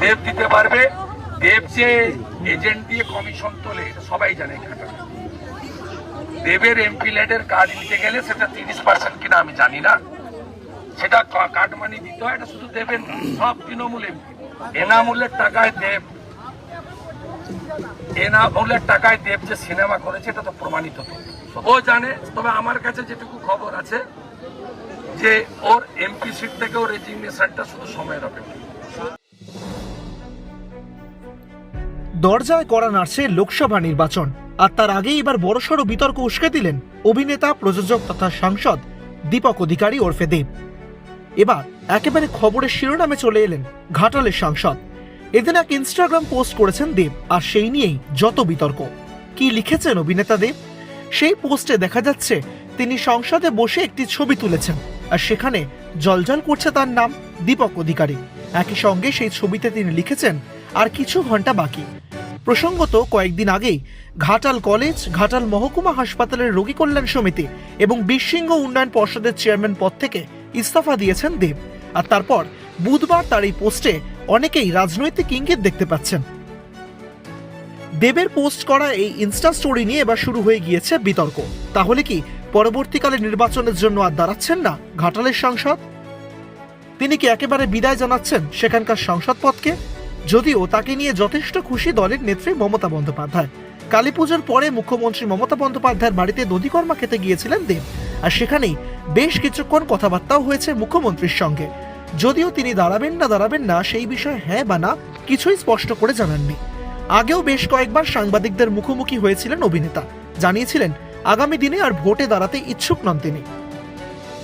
দেব দিতে পারবে। দেব যে এজেন্ট দিয়ে কমিশন তোলে, সবাই জানে এখানটা। দেবের এমপি ল্যাডের কাজ নিতে গেলে সেটা তিরিশ পার্সেন্ট কিনা আমি জানি না। সেটা কাটমানি দিতে হয়, এটা শুধু দেবেন সব তৃণমূল এমপি এনামূলের টাকায় দেব। এনামূলের টাকায় দেব যে সিনেমা করেছে, এটা তো প্রমাণিত ও জানে, তবে আমার কাছে যেটুকু খবর আছে, যে ওর এমপি সিট থেকে ওর রেজিগনেশনটা শুধু সময়ের অপেক্ষা দরজায় করা নাড়ছে লোকসভা নির্বাচন, আর তার আগেই এবার বড়সড় বিতর্ক উস্কে দিলেন অভিনেতা, প্রযোজক তথা সাংসদ দীপক অধিকারী ওরফে দেব। এবার একেবারে খবরের শিরোনামে চলে এলেন ঘাটালের সাংসদ। এদিন এক ইনস্টাগ্রাম পোস্ট করেছেন দেব, আর সেই নিয়েই যত বিতর্ক। কি লিখেছেন অভিনেতা দেব? সেই পোস্টে দেখা যাচ্ছে তিনি সংসদে বসে একটি ছবি তুলেছেন, আর সেখানে জলজল করছে তার নাম দীপক অধিকারী। একই সঙ্গে সেই ছবিতে তিনি লিখেছেন, আর কিছু ঘণ্টা বাকি। প্রসঙ্গত কয়েকদিন আগেই ঘাটাল কলেজ, ঘাটাল মহকুমা হাসপাতালের রোগী কল্যাণ সমিতি এবং বীরসিংহ উন্নয়ন পর্ষদের চেয়ারম্যান পদ থেকে ইস্তফা দিয়েছেন দেব। আর তারপর বুধবার তার এই পোস্টে অনেকেই রাজনৈতিক ইঙ্গিত দেখতে পাচ্ছেন। দেবের পোস্ট করা এই ইনস্টা স্টোরি নিয়ে এবার শুরু হয়ে গিয়েছে বিতর্ক। তাহলে কি পরবর্তীকালে নির্বাচনের জন্য আর দাঁড়াচ্ছেন না ঘাটালের সাংসদ? তিনি কি একেবারে বিদায় জানাচ্ছেন সেখানকার সংসদ পদকে? যদিও তাকে নিয়ে যথেষ্ট খুশি দলের নেত্রী মমতা বন্দ্যোপাধ্যায়। কালী পুজোর পরে মুখ্যমন্ত্রী মমতা বন্দ্যোপাধ্যায়ের বাড়িতে দধিকর্মা খেতে গিয়েছিলেন দেব, আর সেখানেই বেশ কিছুক্ষণ কথাবার্তাও হয়েছে মুখ্যমন্ত্রীর সঙ্গে। যদিও তিনি দাঁড়াবেন না দাঁড়াবেন না, সেই বিষয়ে হ্যাঁ বা না কিছুই স্পষ্ট করে জানাননি। আগেও বেশ কয়েকবার সাংবাদিকদের মুখোমুখি হয়েছিলেন অভিনেতা, জানিয়েছিলেন আগামী দিনে আর ভোটে দাঁড়াতে ইচ্ছুক নন তিনি।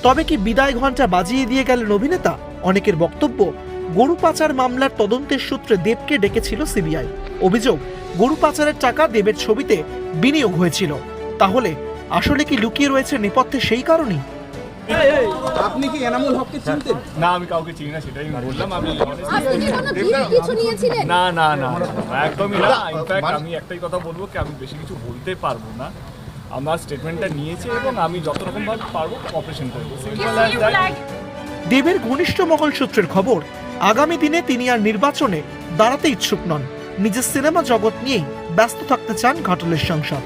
তবে কি বিদায় ঘণ্টা বাজিয়ে দিয়ে গেলেন অভিনেতা? অনেকের বক্তব্য গরু পাচার মামলার তদন্তের সূত্রে দেবকে ডেকেছিল সিবিআই। অভিযোগ গরু পাচারের টাকা দেবের ছবিতে বিনিয়োগ হয়েছিল। তাহলে আসলে কি লুকিয়ে রয়েছে নেপথ্যে সেই কারণেই? আপনি কি এনামুল হককে চিনতেন? না আমি কাউকে চিনি না সেটাই বললাম আমি আপনি কি কোনো গিফট কিছু নিয়েছিলেন? না না না না, একদমই না। ইনফ্যাক্ট আমি একটাই কথা বলব কি আমি বেশি কিছু বলতে পারব না। আমার স্টেটমেন্টটা নিয়েছে এবং আমি যত রকম ভাবে পারব অপারেশন করব সিম্পল অ্যাজ দ্যাট দেবের ঘনিষ্ঠ মহল সূত্রের খবর আগামী দিনে তিনি আর নির্বাচনে দাঁড়াতে ইচ্ছুক নন। নিজের সিনেমা জগৎ নিয়েই ব্যস্ত থাকতে চান ঘাটলের সংসদ।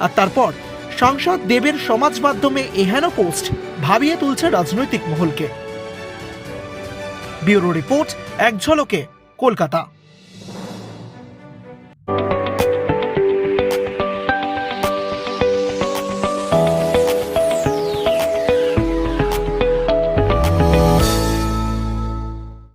আর তারপর সংসদ দেবের সমাজ মাধ্যমে এহেন পোস্ট ভাবিয়ে তুলছে রাজনৈতিক মহলকে। ব্যুরো রিপোর্ট, এক ঝলকে, কলকাতা।